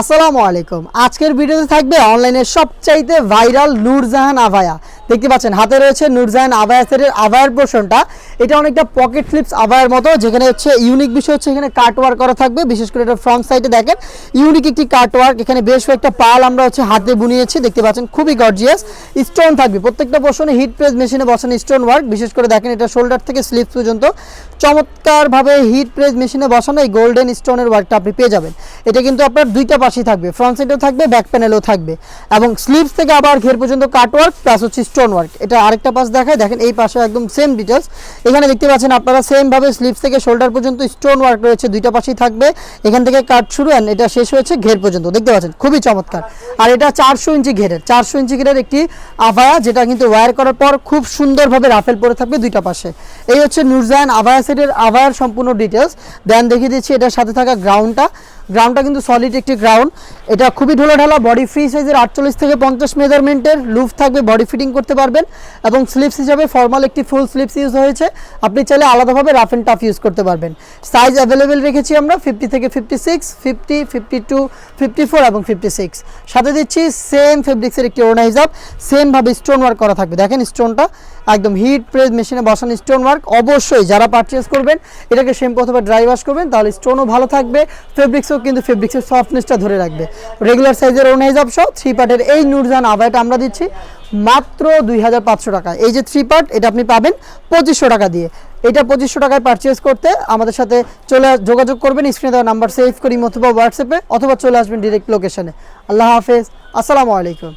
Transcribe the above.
আসসালামু আলাইকুম। আজকের ভিডিওতে থাকবে অনলাইনে সবচাইতে ভাইরাল নূরজাহান আভায়া। দেখতে পাচ্ছেন, হাতে রয়েছে নূরজাহান আভায়া সেটের আভায়ার পোর্শনটা। এটা অনেকটা পকেট ফ্লিপস আভায়ার মতো, যেখানে হচ্ছে ইউনিক বিষয় হচ্ছে এখানে কাট ওয়ার্ক করা থাকবে। বিশেষ করে এটা ফ্রন্ট সাইডে দেখেন ইউনিক একটি কাট ওয়ার্ক এখানে বেশ কয়েকটা পাল আমরা হচ্ছে হাতে বুনিয়েছি, দেখতে পাচ্ছেন, খুবই গর্জিয়াস স্টোন থাকবে, প্রত্যেকটা পোর্শনে হিট প্রেস মেশিনে বসানো স্টোন ওয়ার্ক বিশেষ করে দেখেন, এটা শোল্ডার থেকে স্লিপস পর্যন্ত। চমৎকারভাবে হিট প্রেস মেশিনে বসানো এই গোল্ডেন স্টোনের ওয়ার্কটা আপনি পেয়ে যাবেন। এটা কিন্তু আপনার দুইটা পাশেই থাকবে ফ্রন্ট সাইডেও থাকবে ব্যাক প্যানেলও থাকবে। এবং স্লিপস থেকে আবার ঘের পর্যন্ত কাট ওয়ার্ক প্লাস হচ্ছে স্টোন ওয়ার্ক এটা আরেকটা পাশ দেখায়। দেখেন, এই পাশে একদম সেম ডিটেলস এখানে দেখতে পাচ্ছেন আপনারা সেম ভাবে স্লিপস থেকে শোল্ডার পর্যন্ত স্টোন ওয়ার্ক রয়েছে। দুইটা পাশেই থাকবে। এখান থেকে কাট শুরু অ্যান্ড এটা শেষ হয়েছে ঘের পর্যন্ত। দেখতে পাচ্ছেন, খুবই চমৎকার। আর এটা চারশো ইঞ্চি ঘেরের। চারশো ইঞ্চি ঘেরের একটি আভায়া, যেটা কিন্তু ওয়্যার করার পর খুব সুন্দরভাবে রাফেল পরে থাকবে দুইটা পাশে। এই হচ্ছে নুরজাহান আভায়া সেটের আভায়ার সম্পূর্ণ ডিটেলস দেন দেখিয়ে দিচ্ছি, এটার সাথে থাকা গ্রাউন্ডটা গ্রাউন্ডটা কিন্তু সলিড একটি গ্রাউন্ড এটা খুবই ঢোলা ঢালা বডি ফ্রি সাইজের আটচল্লিশ থেকে পঞ্চাশ মেজারমেন্টের লুফ থাকবে বডি ফিটিং করতে পারবেন। এবং স্লিপস হিসাবে ফর্মাল একটি ফুল স্লিপস ইউজ হয়েছে। আপনি চাইলে আলাদাভাবে রাফ অ্যান্ড টাফ ইউজ করতে পারবেন। সাইজ অ্যাভেলেবেল রেখেছি আমরা ফিফটি থেকে fifty six fifty fifty two fifty four এবং ফিফটি সিক্স সাথে দিচ্ছি সেম ফেব্রিক্সের একটি ওড়না হিসাব সেমভাবে স্টোন ওয়ার্ক করা থাকবে। দেখেন স্টোনটা একদম হিট প্রেস মেশিনে বসানো স্টোন ওয়ার্ক অবশ্যই যারা পারচেস করবেন, এটাকে শ্যাম্পু অথবা ড্রাই ওয়াশ করবেন, তাহলে স্টোনও ভালো থাকবে ফেব্রিক্সও কিন্তু ফেব্রিক্সের সফটনেসটা ধরে রাখবে। রেগুলার সাইজের ওনা হিসাব সহ থ্রি পার্টের এই নুরজান আবাইটা আমরা দিচ্ছি, মাত্র দুই হাজার পাঁচশো টাকা। এই যে থ্রি পার্ট এটা আপনি পাবেন পঁচিশশো টাকা দিয়ে। এটা পঁচিশশো টাকায় পারচেস করতে আমাদের সাথে চলে যোগাযোগ করবেন স্ক্রিনে দেওয়া নাম্বার সেভ করি অথবা হোয়াটসঅ্যাপে অথবা চলে আসবেন ডিরেক্ট লোকেশনে আল্লাহ হাফেজ, আসসালামু আলাইকুম।